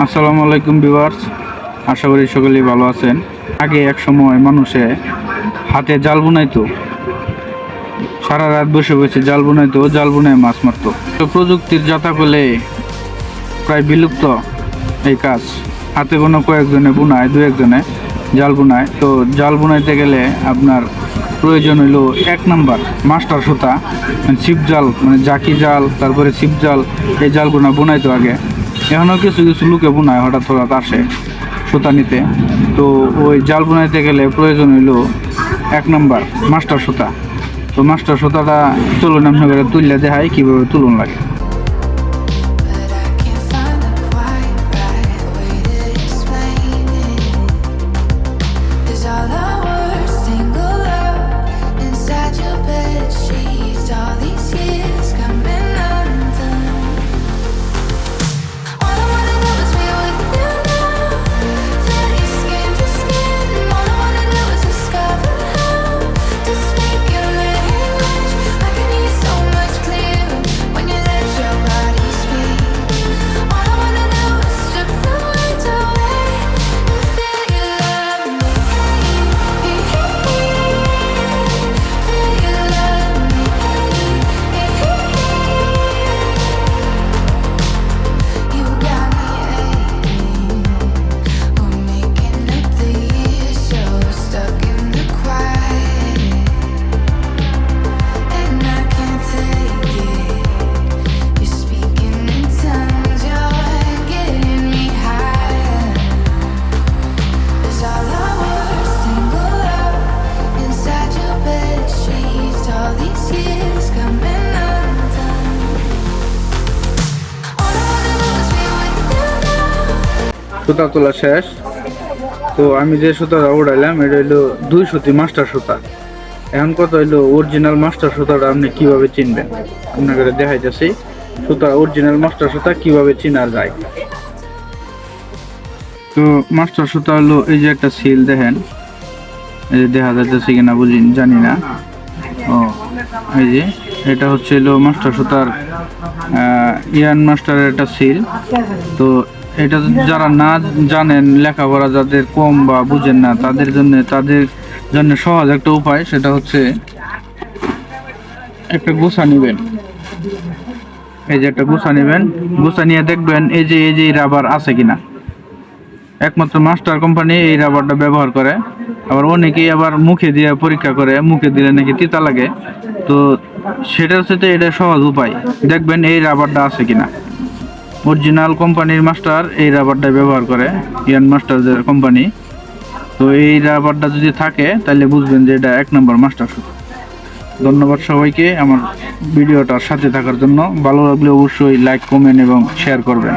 আসসালামু আলাইকুম ভিউয়ার্স, আশা করি সকলেই ভালো আছেন। আগে এক সময় মানুষে হাতে জাল বুনাইতো। সারা রাত বসে বসে জাল বুনাইতো, জাল বুনায় মাছ মারতো। তো প্রযুক্তির জাতাকলে প্রায় বিলুপ্ত এই কাজ। হাতে কোনো কয়েকজনে বুনায়, দু একজনে জাল বুনায়। তো জাল বুনাইতে গেলে আপনার প্রয়োজন হইল এক নাম্বার মাস্টার সুতা মানে ছিপ জাল মানে জাকি জাল, তারপরে ছিপ জাল, এই জালগুনা বুনাইতো আগে। এখনও কিছু কিছু লোকে বোনায়, হঠাৎ হঠাৎ আসে সুতা নিতে। তো ওই জাল বোনাইতে গেলে প্রয়োজন হইল এক নম্বর মাস্টার সুতা। তো মাস্টার সুতাটা আপনার করে তুললে দেখায় কীভাবে তুলন লাগে। সুতা তোলা শেষ। তো আমি যে সুতাটা উড়াইলাম, এটা হইল দুই সুতি মাস্টার সুতা। এখন কত হইল অরিজিনাল মাস্টার সুতাটা আপনি কীভাবে চিনবেন? আপনাকে দেখাইতেছি। সুতা অরিজিনাল মাস্টার সুতা কীভাবে চিনা যায়? তো মাস্টার সুতা হলো এই যে একটা সিল দেখেন। এই যে দেখা যাইতেছে কিনা বুঝি, জানি না। ও, এই যে, এটা হচ্ছে হলো মাস্টার সুতার ইয়ান মাস্টারের একটা সিল তো এটা যারা না জানেন লেখাপড়া যাদের কম বা বুঝেন না, তাদের জন্য তাদের জন্য সহজ একটা উপায়, সেটা হচ্ছে একটা গোছা নেবেন। এই যে একটা গোছা নেবেন, গোছা নিয়ে দেখবেন এই যে এই যে রাবার আছে কিনা। একমাত্র মাস্টার কোম্পানি এই রাবারটা ব্যবহার করে। আবার অনেকেই আবার মুখে দিয়ে পরীক্ষা করে, মুখে দিলে নাকি তিতা লাগে। তো সেটা হচ্ছে তো এটা সহজ উপায়। দেখবেন এই রাবারটা আছে কিনা। অরিজিনাল কোম্পানির মাস্টার এই রাবারটা ব্যবহার করে ইয়ান মাস্টার যে কোম্পানি তো এই রাবারটা যদি থাকে, তাহলে বুঝবেন যে এটা এক নম্বর মাস্টার শুধু ধন্যবাদ সবাইকে আমার ভিডিওটার সাথে থাকার জন্য। ভালো লাগলে অবশ্যই লাইক কমেন্ট এবং শেয়ার করবেন।